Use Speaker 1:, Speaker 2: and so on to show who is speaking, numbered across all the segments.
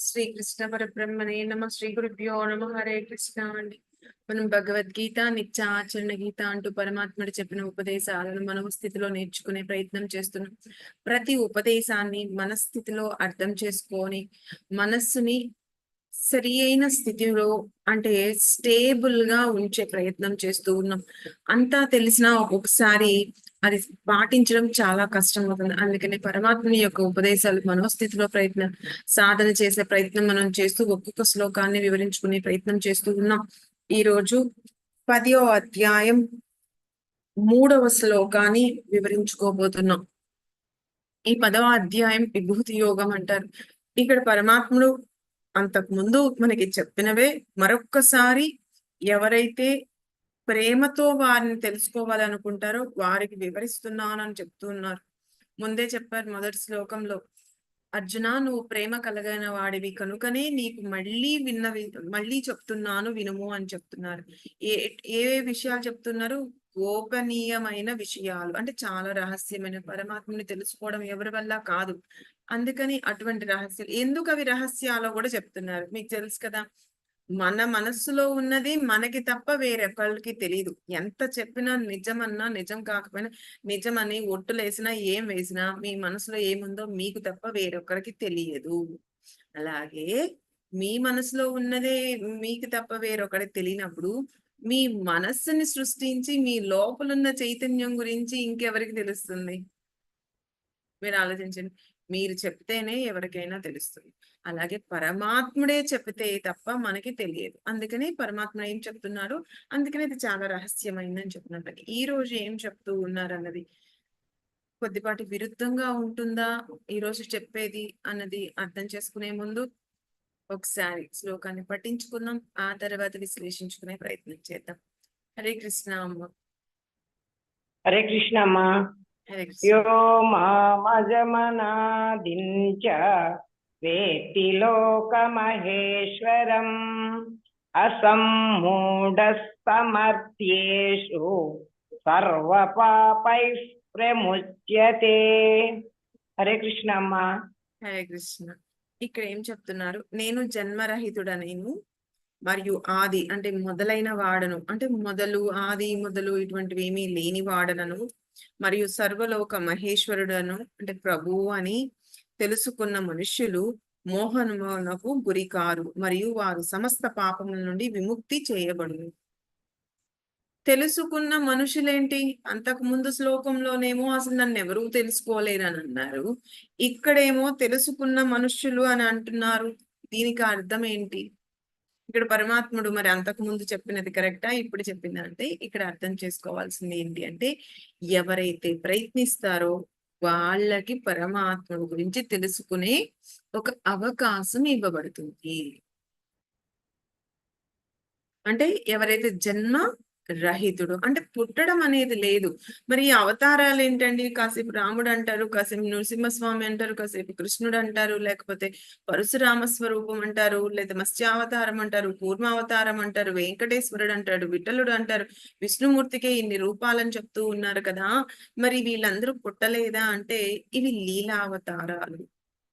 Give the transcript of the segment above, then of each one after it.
Speaker 1: శ్రీకృష్ణ పరబ్రహ్మణే నమ శ్రీ గురుభ్యో నమ హరే కృష్ణ అండి. మనం భగవద్గీత నిత్య ఆచరణ గీత అంటూ పరమాత్ముడు చెప్పిన ఉపదేశాలను మనం స్థితిలో నేర్చుకునే ప్రయత్నం చేస్తున్నాం. ప్రతి ఉపదేశాన్ని మన స్థితిలో అర్థం చేసుకొని మనస్సుని సరి అయిన స్థితిలో అంటే స్టేబుల్గా ఉంచే ప్రయత్నం చేస్తూ ఉన్నాం. అంతా తెలిసినా ఒక్కొక్కసారి అది పాటించడం చాలా కష్టం అవుతుంది. అందుకని పరమాత్మని యొక్క ఉపదేశాలు మనోస్థితిలో ప్రయత్నం సాధన చేసే ప్రయత్నం మనం చేస్తూ ఒక్కొక్క శ్లోకాన్ని వివరించుకునే ప్రయత్నం చేస్తూ ఉన్నాం. ఈ రోజు పదో అధ్యాయం మూడవ శ్లోకాన్ని వివరించుకోబోతున్నాం. ఈ పదవ అధ్యాయం విభూతి యోగం అంటారు. ఇక్కడ పరమాత్ముడు అంతకు ముందు మనకి చెప్పినవే మరొక్కసారి ఎవరైతే ప్రేమతో వారిని తెలుసుకోవాలనుకుంటారో వారికి వివరిస్తున్నానని చెప్తున్నారు. ముందే చెప్పారు మొదటి శ్లోకంలో అర్జున నువ్వు ప్రేమ కలగైన వాడివి కనుకనే నీకు మళ్ళీ విన్నవి మళ్ళీ చెప్తున్నాను వినుము అని చెప్తున్నారు. ఏ ఏ విషయాలు చెప్తున్నారు? గోపనీయమైన విషయాలు. అంటే చాలా రహస్యమైన పరమాత్మని తెలుసుకోవడం ఎవరి వల్ల కాదు. అందుకని అటువంటి రహస్యాలు ఎందుకు అవి రహస్యాలో కూడా చెప్తున్నారు. మీకు తెలుసు కదా మన మనస్సులో ఉన్నది మనకి తప్ప వేరెవరికి తెలియదు ఎంత చెప్పినా నిజమన్నా నిజం కాకపోయినా నిజమని ఒట్టులేసినా ఏం వేసినా మీ మనసులో ఏముందో మీకు తప్ప వేరొకరికి తెలియదు. అలాగే మీ మనసులో ఉన్నదే మీకు తప్ప వేరొకరికి తెలియనప్పుడు మీ మనస్సుని సృష్టించి మీ లోపలున్న చైతన్యం గురించి ఇంకెవరికి తెలుస్తుంది? మీరు ఆలోచించండి. మీరు చెప్తేనే ఎవరికైనా తెలుస్తుంది. అలాగే పరమాత్ముడే చెప్తే తప్ప మనకి తెలియదు. అందుకనే పరమాత్మ ఏం చెప్తున్నారు అందుకనే ఇది చాలా రహస్యమైందని చెప్తున్నారు ఈ రోజు ఏం చెప్తూ ఉన్నారు అన్నది కొద్దిపాటి విరుద్ధంగా ఉంటుందా? ఈ రోజు చెప్పేది అన్నది అర్థం చేసుకునే ముందు ఒకసారి శ్లోకాన్ని పఠించుకుందాం. ఆ తర్వాత విశ్లేషించుకునే ప్రయత్నం చేద్దాం. హరే కృష్ణ అమ్మ.
Speaker 2: హరే కృష్ణ అమ్మ.
Speaker 1: హరే కృష్ణ
Speaker 2: యో మామజమనాదించ వేత్తి లోకమహేశ్వరం అసమ్మూఢస్తమర్త్యేషు సర్వపాపై ప్రముచ్యతే. హరే కృష్ణ అమ్మా
Speaker 1: హరే కృష్ణ. ఇక్కడ ఏం చెప్తున్నారు? నేను జన్మరహితుడనేను మరియు ఆది అంటే మొదలైన వాడను. అంటే మొదలు ఆది మొదలు ఇటువంటివి ఏమీ లేని వాడనను. మరియు సర్వలోక మహేశ్వరుడను అంటే ప్రభువు అని తెలుసుకున్న మనుష్యులు మోహనమునకు గురికారు మరియు వారు సమస్త పాపముల నుండి విముక్తి చేయబడును. తెలుసుకున్న మనుషులేంటి? అంతకు ముందు శ్లోకంలోనేమో అసలు నన్ను ఎవరూ తెలుసుకోలేరని అన్నారు. ఇక్కడేమో తెలుసుకున్న మనుష్యులు అని అంటున్నారు. దీనికి అర్థం ఏంటి? ఇక్కడ పరమాత్ముడు మరి అంతకు ముందు చెప్పినది కరెక్టా ఇప్పుడు చెప్పింది అంటే ఇక్కడ అర్థం చేసుకోవాల్సింది ఏంటి అంటే ఎవరైతే ప్రయత్నిస్తారో వాళ్ళకి పరమాత్ముడు గురించి తెలుసుకునే ఒక అవకాశం ఇవ్వబడుతుంది. అంటే ఎవరైతే జన్మ రహితుడు. అంటే పుట్టడం అనేది లేదు. మరి ఈ అవతారాలు ఏంటండి? కాసేపు రాముడు అంటారు కాసేపు నృసింహస్వామి అంటారు కాసేపు కృష్ణుడు అంటారు లేకపోతే పరశురామ స్వరూపం అంటారు లేదా మత్స్యావతారం అంటారు కూర్మావతారం అంటారు వెంకటేశ్వరుడు అంటాడు విఠలుడు అంటారు. విష్ణుమూర్తికే ఇన్ని రూపాలని చెప్తూ ఉన్నారు కదా! మరి వీళ్ళందరూ పుట్టలేదా? అంటే ఇవి లీలావతారాలు.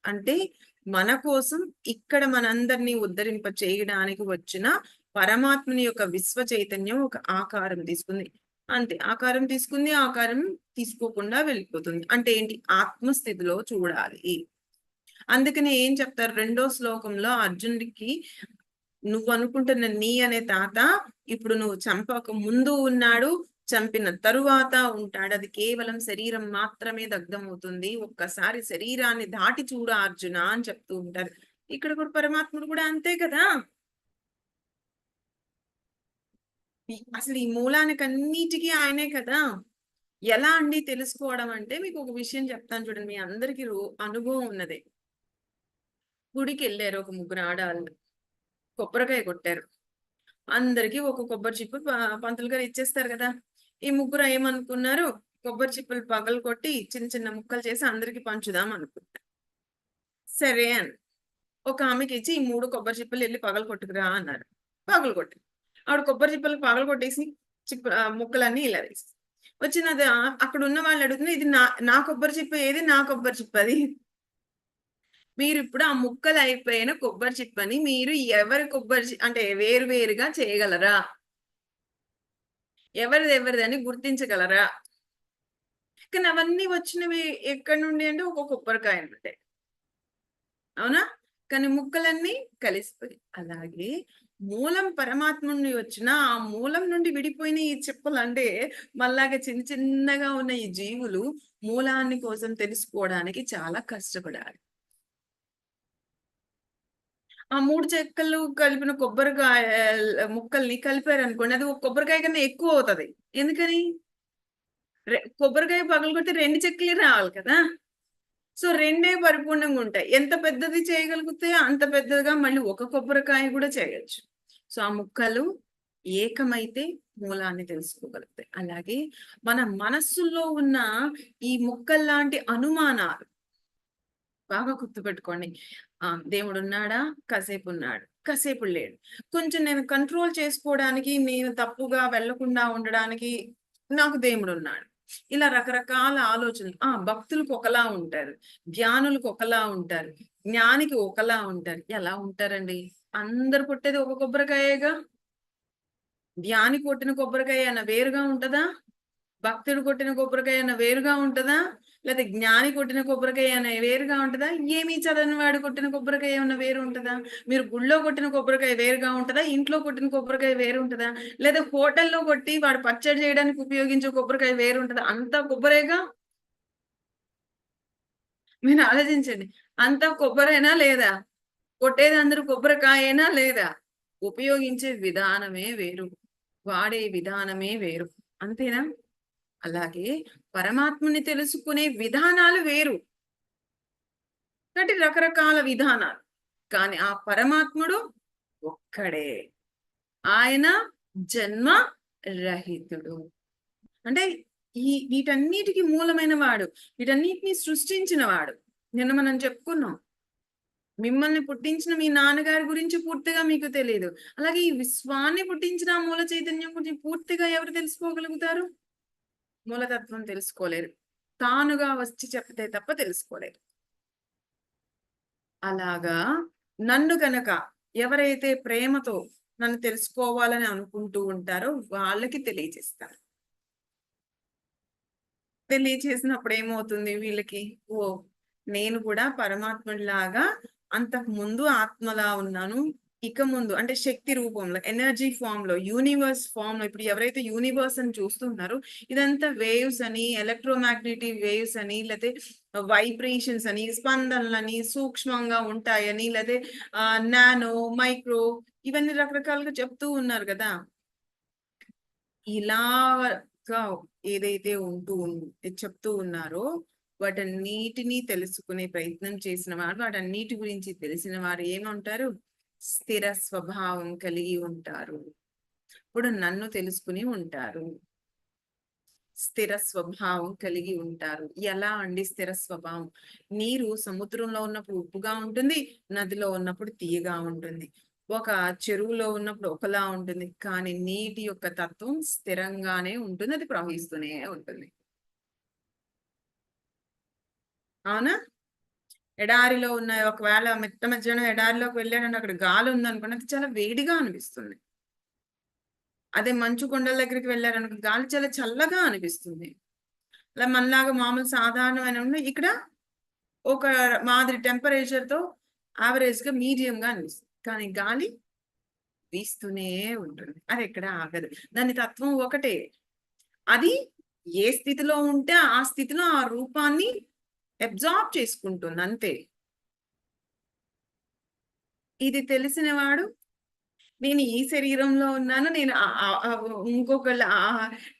Speaker 1: అంటే మన కోసం ఇక్కడ మనందరినీ ఉద్ధరింప చేయడానికి వచ్చిన పరమాత్మని యొక్క విశ్వ చైతన్యం ఒక ఆకారం తీసుకుంది. అంతే ఆకారం తీసుకుంది ఆకారం తీసుకోకుండా వెళ్ళిపోతుంది. అంటే ఏంటి? ఆత్మస్థితిలో చూడాలి. అందుకనే ఏం చెప్తారు? రెండో శ్లోకంలో అర్జునుడికి నువ్వు అనుకుంటున్న నీ అనే తాత ఇప్పుడు నువ్వు చంపక ముందు ఉన్నాడు చంపిన తరువాత ఉంటాడు. అది కేవలం శరీరం మాత్రమే దగ్ధమవుతుంది. ఒక్కసారి శరీరాన్ని దాటి చూడు అర్జున అని చెప్తూ ఉంటారు. ఇక్కడ కూడా పరమాత్ముడు కూడా అంతే కదా ఈ- అసలు ఈ మూలానికి అన్నిటికీ ఆయనే కదా. ఎలా అండి తెలుసుకోవడం అంటే మీకు ఒక విషయం చెప్తాను చూడండి. మీ అందరికి రో- అనుభవం ఉన్నదే. గుడికి వెళ్ళారు ఒక ముగ్గురు ఆడవాళ్ళు కొబ్బరికాయ కొట్టారు. అందరికి ఒక కొబ్బరి చిప్పు ప- పంతులు గారు ఇచ్చేస్తారు కదా. ఈ ముగ్గురు ఏమనుకున్నారు? కొబ్బరి చిప్పలు పగలు కొట్టి చిన్న చిన్న ముక్కలు చేసి అందరికి పంచుదాం అనుకుంటారు సరే అని. ఒక ఆమెకి ఇచ్చి ఈ మూడు కొబ్బరి చిప్పలు వెళ్ళి పగలు కొట్టుకురా అన్నారు. పగలు కొట్టి ఆవిడ కొబ్బరి చిప్పలు పగలు కొట్టేసి చిప్ప ముక్కలన్నీ ఇలా వేసి వచ్చినది అది అక్కడ ఉన్న వాళ్ళు అడుగుతున్నారు ఇది నా నా కొబ్బరి చిప్ప ఏది? నా కొబ్బరి చిప్ప అది. మీరు ఇప్పుడు ఆ ముక్కలు అయిపోయిన కొబ్బరి చిప్పని మీరు ఎవరి కొబ్బరి అంటే వేరు వేరుగా చేయగలరా? ఎవరిది ఎవరిదని గుర్తించగలరా? కానీ అవన్నీ వచ్చినవి ఎక్కడి నుండి అంటే ఒక కొబ్బరికాయ ఉంటాయి అవునా? కానీ ముక్కలన్నీ కలిసిపోయి అలాగే మూలం పరమాత్మ నుండి వచ్చిన ఆ మూలం నుండి విడిపోయిన ఈ చిప్పలు అంటే మళ్ళాగా చిన్న చిన్నగా ఉన్న ఈ జీవులు మూలాన్ని కోసం తెలుసుకోవడానికి చాలా కష్టపడాలి. ఆ మూడు చెక్కలు కలిపిన కొబ్బరికాయ ముక్కల్ని కలిపారు అనుకోండి అది ఒక కొబ్బరికాయ కన్నా ఎక్కువ అవుతుంది. ఎందుకని? కొబ్బరికాయ పగలగొట్టి రెండు చెక్కలే రావాలి కదా? సో రెండే పరిపూర్ణంగా ఉంటాయి. ఎంత పెద్దది చేయగలిగితే అంత పెద్దదిగా మళ్ళీ ఒక కొబ్బరికాయ కూడా చేయొచ్చు. సో ఆ ముక్కలు ఏకమైతే మూలాన్ని తెలుసుకోగలుగుతాయి. అలాగే మన మనస్సులో ఉన్న ఈ ముక్కల్లాంటి అనుమానాలు బాగా గుర్తుపెట్టుకోండి. ఆ దేవుడు ఉన్నాడా కాసేపు ఉన్నాడు కాసేపు లేడు. కొంచెం నేను కంట్రోల్ చేసుకోవడానికి నేను తప్పుగా వెళ్ళకుండా ఉండడానికి నాకు దేవుడు ఉన్నాడు ఇలా రకరకాల ఆలోచనలు. ఆ భక్తులకు ఒకలా ఉంటారు. జ్ఞానులకు ఒకలా ఉంటారు. జ్ఞానికి ఒకలా ఉంటారు. ఎలా ఉంటారండి? అందరు పుట్టేది ఒక కొబ్బరికాయగా? ధ్యాని కొట్టిన కొబ్బరికాయ అన్న వేరుగా ఉంటదా? భక్తుడు కొట్టిన కొబ్బరికాయ అన్న వేరుగా ఉంటుందా? లేదా జ్ఞాని కొట్టిన కొబ్బరికాయ అన్న వేరుగా ఉంటుందా? ఏమీ చదవని వాడు కొట్టిన కొబ్బరికాయ ఏమన్నా వేరు ఉంటుందా? మీరు గుళ్ళో కొట్టిన కొబ్బరికాయ వేరుగా ఉంటుందా? ఇంట్లో కొట్టిన కొబ్బరికాయ వేరు ఉంటుందా? లేదా హోటల్లో కొట్టి వాడు పచ్చడి చేయడానికి ఉపయోగించే కొబ్బరికాయ వేరు ఉంటుందా? అంతా కొబ్బరేగా? మీరు ఆలోచించండి. అంతా కొబ్బరైనా లేదా? కొట్టేది అందరూ కొబ్బరికాయనా లేదా? ఉపయోగించే విధానమే వేరు. వాడే విధానమే వేరు. అంతేనా? అలాగే పరమాత్మని తెలుసుకునే విధానాలు వేరు. కాబట్టి రకరకాల విధానాలు. కానీ ఆ పరమాత్ముడు ఒక్కడే. ఆయన జన్మ రహితుడు. అంటే ఈ వీటన్నిటికి మూలమైన వాడు వీటన్నిటిని సృష్టించిన వాడు. నిన్న మనం చెప్పుకున్నాం. మిమ్మల్ని పుట్టించిన మీ నాన్నగారి గురించి పూర్తిగా మీకు తెలియదు అలాగే ఈ విశ్వాన్ని పుట్టించిన మూల చైతన్యం గురించి పూర్తిగా ఎవరు తెలుసుకోగలుగుతారు? మూలతత్వం తెలుసుకోలేరు. తానుగా వచ్చి చెప్తే తప్ప తెలుసుకోలేరు. అలాగా నన్ను గనక ఎవరైతే ప్రేమతో నన్ను తెలుసుకోవాలని అనుకుంటూ ఉంటారో వాళ్ళకి తెలియజేస్తారు. తెలియచేసినప్పుడు ఏమవుతుంది వీళ్ళకి? ఓ నేను కూడా పరమాత్ముడిలాగా అంతకు ముందు ఆత్మలా ఉన్నాను. ఇక ముందు అంటే శక్తి రూపంలో ఎనర్జీ ఫామ్లో యూనివర్స్ ఫామ్లో ఇప్పుడు ఎవరైతే యూనివర్స్ అని చూస్తున్నారో ఇదంతా వేవ్స్ అని ఎలక్ట్రోమాగ్నెటిక్ వేవ్స్ అని లేకపోతే వైబ్రేషన్స్ అని స్పందనలని సూక్ష్మంగా ఉంటాయని లేకపోతే నానో మైక్రో ఇవన్నీ రకరకాలుగా చెప్తూ ఉన్నారు కదా. ఇలాగా ఏదైతే ఉంటూ చెప్తూ ఉన్నారో వాటన్నిటినీ తెలుసుకునే ప్రయత్నం చేసిన వారు వాటన్నిటి గురించి తెలిసిన వారు ఏమంటారు? స్థిర స్వభావం కలిగి ఉంటారు. ఇప్పుడు నన్ను తెలుసుకుని ఉంటారు. స్థిర స్వభావం కలిగి ఉంటారు. ఎలా అండి స్థిర స్వభావం? నీరు సముద్రంలో ఉన్నప్పుడు ఉప్పుగా ఉంటుంది నదిలో ఉన్నప్పుడు తీయగా ఉంటుంది. ఒక చెరువులో ఉన్నప్పుడు ఒకలా ఉంటుంది. కానీ నీటి యొక్క తత్వం స్థిరంగానే ఉంటుంది అది ప్రవహిస్తూనే ఉంటుంది. అవునా? ఎడారిలో ఉన్న ఒకవేళ మెత్త మధ్యాహ్నం ఎడారిలోకి వెళ్ళాడని అక్కడ గాలి ఉందనుకోండి అది చాలా వేడిగా అనిపిస్తుంది. అదే మంచు కొండల దగ్గరికి వెళ్ళారనుకో గాలి చాలా చల్లగా అనిపిస్తుంది. అలా మనలాగా మామూలు సాధారణమైన ఇక్కడ ఒక మాదిరి టెంపరేచర్తో యావరేజ్గా మీడియంగా అనిపిస్తుంది. కానీ గాలి వీస్తూనే ఉంటుంది. అది ఎక్కడ ఆగదు. దాని తత్వం ఒకటే. అది ఏ స్థితిలో ఉంటే ఆ స్థితిలో ఆ రూపాన్ని అబ్జార్బ్ చేసుకుంటుంది అంతే. ఇది తెలిసిన వాడు నేను ఈ శరీరంలో ఉన్నాను నేను ఇంకొకళ్ళ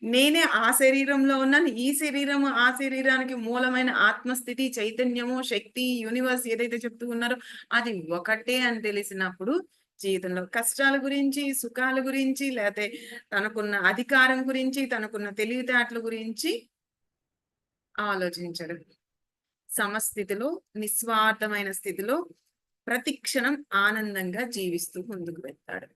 Speaker 1: నేనే ఆ శరీరంలో ఉన్నాను ఈ శరీరం ఆ శరీరానికి మూలమైన ఆత్మస్థితి చైతన్యము శక్తి యూనివర్స్ ఏదైతే చెప్తూ ఉన్నారో అది ఒకటే అని తెలిసినప్పుడు జీవితంలో కష్టాల గురించి సుఖాల గురించి లేకపోతే తనకున్న అధికారం గురించి తనకున్న తెలివితేటల గురించి ఆలోచించడం. సమస్థితిలో నిస్వార్థమైన స్థితిలో ప్రతిక్షణం ఆనందంగా జీవిస్తూ ముందుకు వెళ్తాడు.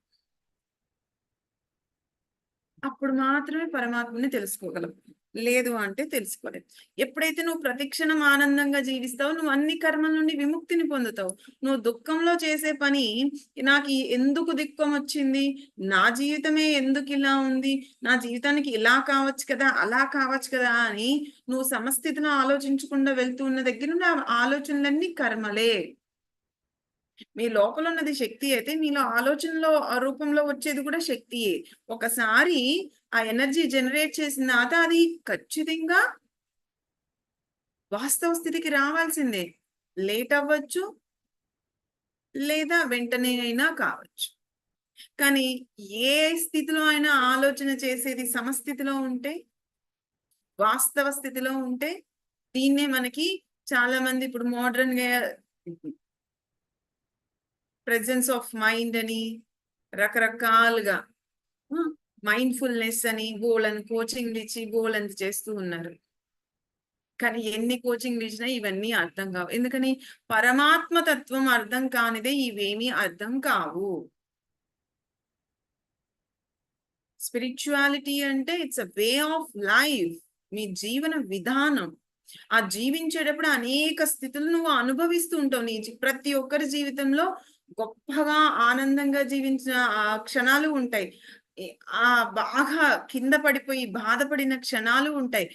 Speaker 1: అప్పుడు మాత్రమే పరమాత్మని తెలుసుకోగలం. లేదు అంటే తెలుసుకోలేదు. ఎప్పుడైతే నువ్వు ప్రతిక్షణం ఆనందంగా జీవిస్తావో నువ్వు అన్ని కర్మల నుండి విముక్తిని పొందుతావు. నువ్వు దుఃఖంలో చేసే పని నాకు ఎందుకు దుఃఖం వచ్చింది నా జీవితమే ఎందుకు ఇలా ఉంది నా జీవితానికి ఇలా కావచ్చు కదా అలా కావచ్చు కదా అని నువ్వు సమస్థితిని ఆలోచించకుండా వెళ్తూ ఉన్న దగ్గర నుండి ఆ ఆలోచనలన్నీ కర్మలే. మీ లోపల ఉన్నది శక్తి అయితే మీలో ఆలోచనలో ఆ రూపంలో వచ్చేది కూడా శక్తియే. ఒకసారి ఆ ఎనర్జీ జనరేట్ చేసిన తర్వాత అది ఖచ్చితంగా వాస్తవ స్థితికి రావాల్సిందే. లేట్ అవ్వచ్చు లేదా వెంటనే అయినా కావచ్చు. కానీ ఏ స్థితిలో అయినా ఆలోచన చేసేది సమస్థితిలో ఉంటే వాస్తవ స్థితిలో ఉంటే దీన్నే మనకి చాలా మంది ఇప్పుడు మోడర్న్గా ప్రెజెన్స్ ఆఫ్ మైండ్ అని రకరకాలుగా మైండ్ఫుల్నెస్ అని బోలని కోచింగ్ ఇచ్చి బోలని చేస్తూ ఉన్నారు. కానీ ఎన్ని కోచింగ్ ఇచ్చినా ఇవన్నీ అర్థం కావు. ఎందుకని? పరమాత్మ తత్వం అర్థం కానిదే ఇవేమీ అర్థం కావు. స్పిరిచువాలిటీ అంటే it's a way of life మీ జీవన విధానం. ఆ జీవించేటప్పుడు అనేక స్థితులు నువ్వు అనుభవిస్తూ ఉంటావు. నీ ప్రతి ఒక్కరి జీవితంలో గొప్పగా ఆనందంగా జీవించిన ఆ క్షణాలు ఉంటాయి. ఆ బాగా కింద పడిపోయి బాధపడిన క్షణాలు ఉంటాయి.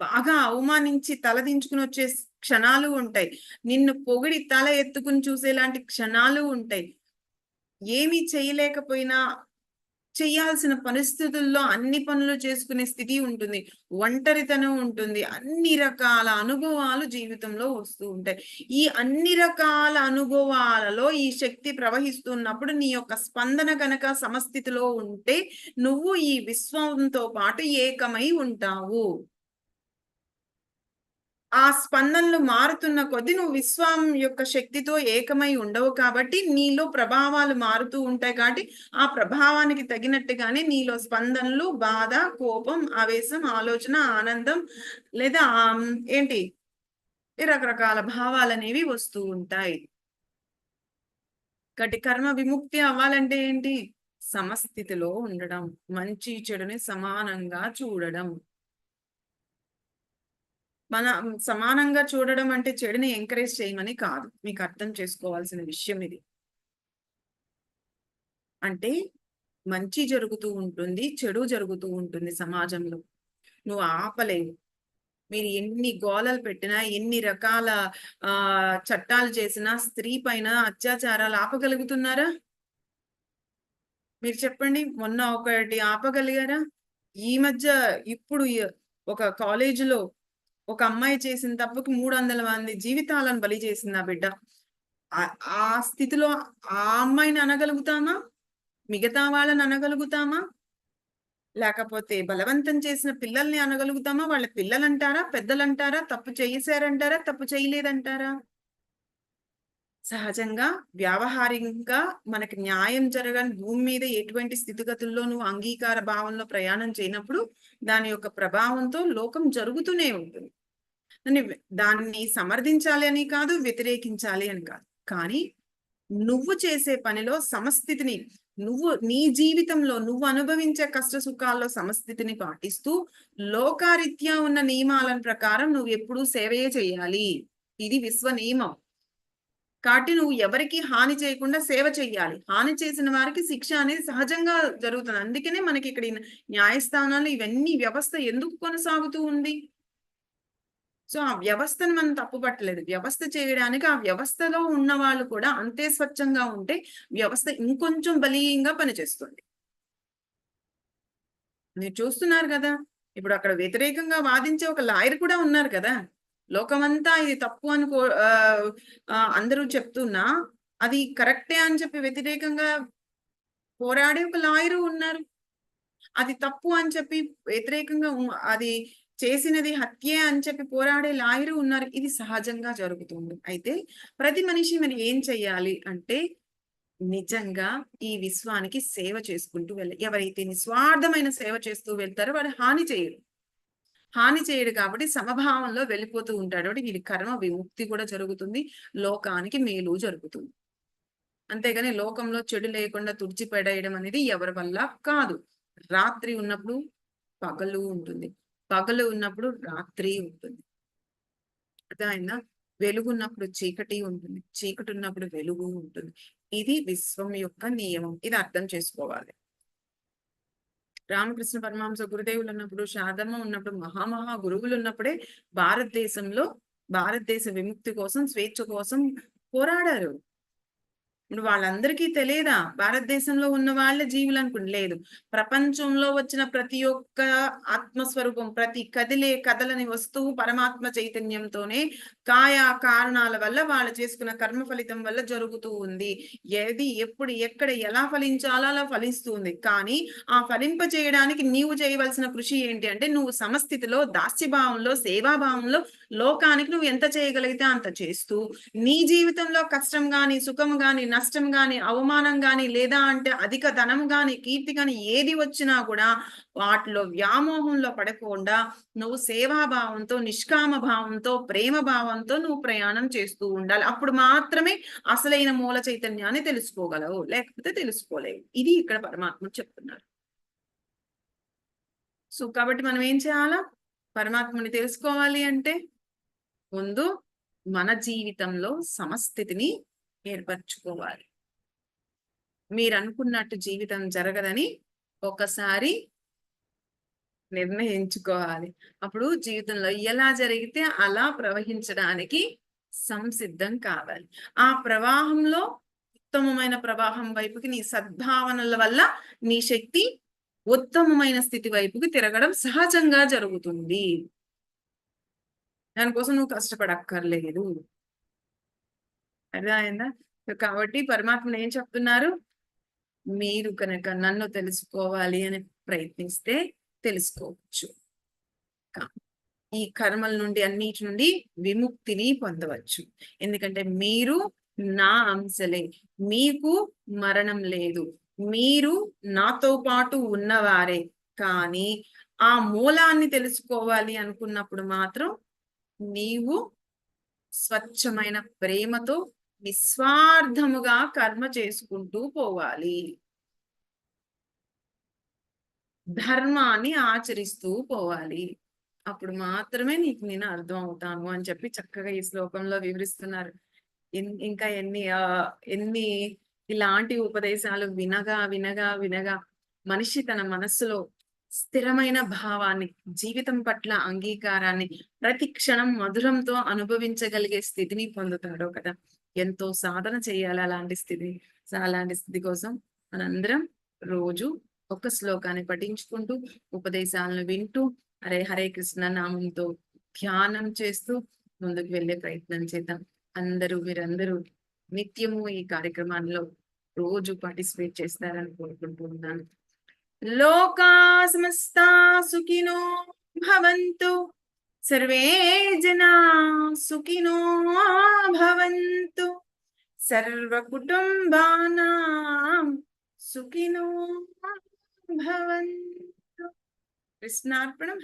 Speaker 1: బాగా అవమానించి తలదించుకుని వచ్చే క్షణాలు ఉంటాయి. నిన్ను పొగిడి తల ఎత్తుకుని చూసేలాంటి క్షణాలు ఉంటాయి. ఏమీ చేయలేకపోయినా చేయాల్సిన పరిస్థితుల్లో అన్ని పనులు చేసుకునే స్థితి ఉంటుంది. ఒంటరితనం ఉంటుంది. అన్ని రకాల అనుభవాలు జీవితంలో వస్తూ ఉంటాయి. ఈ అన్ని రకాల అనుభవాలలో ఈ శక్తి ప్రవహిస్తున్నప్పుడు నీ యొక్క స్పందన కనుక సమస్థితిలో ఉంటే నువ్వు ఈ విశ్వంతో పాటు ఏకమై ఉంటావు. ఆ స్పందనలు మారుతున్న కొద్దీ నువ్వు విశ్వం యొక్క శక్తితో ఏకమై ఉండవు కాబట్టి నీలో ప్రభావాలు మారుతూ ఉంటాయి కాబట్టి ఆ ప్రభావానికి తగినట్టుగానే నీలో స్పందనలు బాధ కోపం ఆవేశం ఆలోచన ఆనందం లేదా ఏంటి? రకరకాల భావాలు అనేవి వస్తూ ఉంటాయి. కాబట్టి కర్మ విముక్తి అవ్వాలంటే ఏంటి? సమస్థితిలో ఉండడం మంచి చెడుని సమానంగా చూడడం. మన సమానంగా చూడడం అంటే చెడుని ఎంకరేజ్ చేయమని కాదు. మీకు అర్థం చేసుకోవాల్సిన విషయం ఇది. అంటే మంచి జరుగుతూ ఉంటుంది చెడు జరుగుతూ ఉంటుంది సమాజంలో. నువ్వు ఆపలేవు. మీరు ఎన్ని గోలలు పెట్టినా ఎన్ని రకాల ఆ చట్టాలు చేసినా స్త్రీ పైన అత్యాచారాలు ఆపగలుగుతున్నారా? మీరు చెప్పండి. మొన్న ఒకటి ఆపగలిగారా? ఈ మధ్య ఇప్పుడు ఒక కాలేజీలో ఒక అమ్మాయి చేసిన తప్పుకి మూడు వందల మంది జీవితాలను బలి చేసింది ఆ బిడ్డ. ఆ- స్థితిలో ఆ అమ్మాయిని అనగలుగుతామా? మిగతా వాళ్ళని అనగలుగుతామా? లేకపోతే బలవంతం చేసిన పిల్లల్ని అనగలుగుతామా? వాళ్ళ పిల్లలంటారా? పెద్దలంటారా? తప్పు చేశారంటారా తప్పు చేయలేదంటారా? సహజంగా వ్యావహారికంగా మనకి న్యాయం జరగని భూమి మీద ఎటువంటి స్థితిగతుల్లో నువ్వు అంగీకార భావంలో ప్రయాణం చేయనప్పుడు దాని యొక్క ప్రభావంతో లోకం జరుగుతూనే ఉంటుంది. దాన్ని దాన్ని సమర్థించాలి అని కాదు వ్యతిరేకించాలి అని కాదు. కానీ నువ్వు చేసే పనిలో సమస్థితిని నువ్వు నీ జీవితంలో నువ్వు అనుభవించే కష్ట సుఖాల్లో సమస్థితిని పాటిస్తూ లోకారీత్యా ఉన్న నియమాల ప్రకారం నువ్వు ఎప్పుడూ సేవయే చేయాలి. ఇది విశ్వ నియమం కాబట్టి నువ్వు ఎవరికి హాని చేయకుండా సేవ చెయ్యాలి. హాని చేసిన వారికి శిక్ష అనేది సహజంగా జరుగుతుంది. అందుకనే మనకి ఇక్కడ న్యాయస్థానాలు ఇవన్నీ వ్యవస్థ ఎందుకు కొనసాగుతూ ఉంది? సో ఆ వ్యవస్థను మనం తప్పుపట్టలేదు వ్యవస్థ చేయడానికి ఆ వ్యవస్థలో ఉన్న వాళ్ళు కూడా అంతే స్వచ్ఛంగా ఉంటే వ్యవస్థ ఇంకొంచెం బలీయంగా పనిచేస్తుంది. మీరు చూస్తున్నారు కదా? ఇప్పుడు అక్కడ వ్యతిరేకంగా వాదించే ఒక లాయర్ కూడా ఉన్నారు కదా? లోకమంతా ఇది తప్పు అనుకో ఆ, అందరూ చెప్తున్నా అది కరెక్టే అని చెప్పి వ్యతిరేకంగా పోరాడే ఒక లాయరు ఉన్నారు. అది తప్పు అని చెప్పి వ్యతిరేకంగా అది చేసినది హత్యే అని చెప్పి పోరాడే లాయరు ఉన్నారు. ఇది సహజంగా జరుగుతుంది. అయితే ప్రతి మనిషి మరి ఏం చెయ్యాలి అంటే నిజంగా ఈ విశ్వానికి సేవ చేసుకుంటూ వెళ్ళ ఎవరైతే నిస్వార్థమైన సేవ చేస్తూ వెళ్తారో వాడు హాని చేయరు. హాని చేయడు కాబట్టి సమభావంలో వెళ్ళిపోతూ ఉంటాడు. కాబట్టి వీడి కర్మ విముక్తి కూడా జరుగుతుంది. లోకానికి మేలు జరుగుతుంది. అంతేగాని లోకంలో చెడు లేకుండా తుడిచిపెడేయడం అనేది ఎవరి వల్ల కాదు. రాత్రి ఉన్నప్పుడు పగలు ఉంటుంది. పగలు ఉన్నప్పుడు రాత్రి ఉంటుంది. అర్థమైందా? వెలుగు ఉన్నప్పుడు చీకటి ఉంటుంది. చీకటి ఉన్నప్పుడు వెలుగు ఉంటుంది. ఇది విశ్వం యొక్క నియమం. ఇది అర్థం చేసుకోవాలి. రామకృష్ణ పరమహంస గురుదేవులు ఉన్నప్పుడు శారదమ్మ ఉన్నప్పుడు మహామహా గురువులు ఉన్నప్పుడే భారతదేశంలో భారతదేశ విముక్తి కోసం స్వేచ్ఛ కోసం పోరాడారు. ఇప్పుడు వాళ్ళందరికీ తెలియదా? భారతదేశంలో ఉన్న వాళ్ళ జీవులు అనుకుని లేదు. ప్రపంచంలో వచ్చిన ప్రతి ఒక్క ఆత్మస్వరూపం ప్రతి కదిలే కదలని వస్తువు పరమాత్మ చైతన్యంతోనే కాయ కారణాల వల్ల వాళ్ళు చేసుకున్న కర్మ ఫలితం వల్ల జరుగుతూ ఉంది. ఏది ఎప్పుడు ఎక్కడ ఎలా ఫలించాలో అలా ఫలిస్తుంది కానీ ఆ ఫలింప చేయడానికి నీవు చేయవలసిన కృషి ఏంటి అంటే నువ్వు సమస్థితిలో దాస్యభావంలో సేవాభావంలో లోకానికి నువ్వు ఎంత చేయగలిగితే అంత చేస్తూ నీ జీవితంలో కష్టం గాని సుఖం గాని నష్టం గాని అవమానం గాని లేదా అంటే అధిక ధనం గాని కీర్తి గాని ఏది వచ్చినా కూడా వాటిలో వ్యామోహంలో పడకుండా నువ్వు సేవాభావంతో నిష్కామ భావంతో ప్రేమ భావంతో నువ్వు ప్రయాణం చేస్తూ ఉండాలి. అప్పుడు మాత్రమే అసలైన మూల చైతన్యాన్ని తెలుసుకోగలవు లేకపోతే తెలుసుకోలేవు. ఇది ఇక్కడ పరమాత్మ చెప్తున్నారు. సో కాబట్టి మనం ఏం చేయాలా? పరమాత్మని తెలుసుకోవాలి అంటే ముందు మన జీవితంలో సమస్థితిని ఏర్పరచుకోవాలి. మీరు అనుకున్నట్టు జీవితం జరగదని ఒకసారి నిర్ణయించుకోవాలి. అప్పుడు జీవితంలో ఎలా జరిగితే అలా ప్రవహించడానికి సంసిద్ధం కావాలి. ఆ ప్రవాహంలో ఉత్తమమైన ప్రవాహం వైపుకి నీ సద్భావనల వల్ల నీ శక్తి ఉత్తమమైన స్థితి వైపుకి తిరగడం సహజంగా జరుగుతుంది. దానికోసం నువ్వు కష్టపడక్కర్లేదు. అర్థమైందా? కాబట్టి పరమాత్మ ఏం చెప్తున్నారు? మీరు కనుక నన్ను తెలుసుకోవాలి అని ప్రయత్నిస్తే తెలుసుకోవచ్చు. ఈ కర్మల నుండి అన్నిటి నుండి విముక్తిని పొందవచ్చు. ఎందుకంటే మీరు నా అంశలే. మీకు మరణం లేదు. మీరు నాతో పాటు ఉన్నవారే. కానీ ఆ మూలాన్ని తెలుసుకోవాలి అనుకున్నప్పుడు మాత్రం నీవు స్వచ్ఛమైన ప్రేమతో నిస్వార్థముగా కర్మ చేసుకుంటూ పోవాలి. ధర్మాన్ని ఆచరిస్తూ పోవాలి. అప్పుడు మాత్రమే నీకు నేను అర్థం అవుతాను అని చెప్పి చక్కగా ఈ శ్లోకంలో వివరిస్తున్నారు. ఇంకా ఎన్ని ఎన్ని ఇలాంటి ఉపదేశాలు వినగా వినగా వినగా మనిషి తన మనస్సులో స్థిరమైన భావాన్ని జీవితం పట్ల అంగీకారాన్ని ప్రతి క్షణం మధురంతో అనుభవించగలిగే స్థితిని పొందుతాడో కదా. ఎంతో సాధన చేయాలి అలాంటి స్థితి అలాంటి స్థితి కోసం మనందరం రోజు ఒక శ్లోకాన్ని పఠించుకుంటూ ఉపదేశాలను వింటూ హరే హరే కృష్ణ నామంతో ధ్యానం చేస్తూ ముందుకు వెళ్ళే ప్రయత్నం చేద్దాం. అందరూ మీరందరూ నిత్యము ఈ కార్యక్రమాల్లో రోజు పార్టిసిపేట్ చేస్తారని కోరుకుంటున్నాను. ఉన్నాను లోకా సమస్తా సుఖినో భవంతు సర్వే జనా సుఖినో భవంతు సర్వ కుటుంబానాం సుఖినో భవంతు కృష్ణార్పణం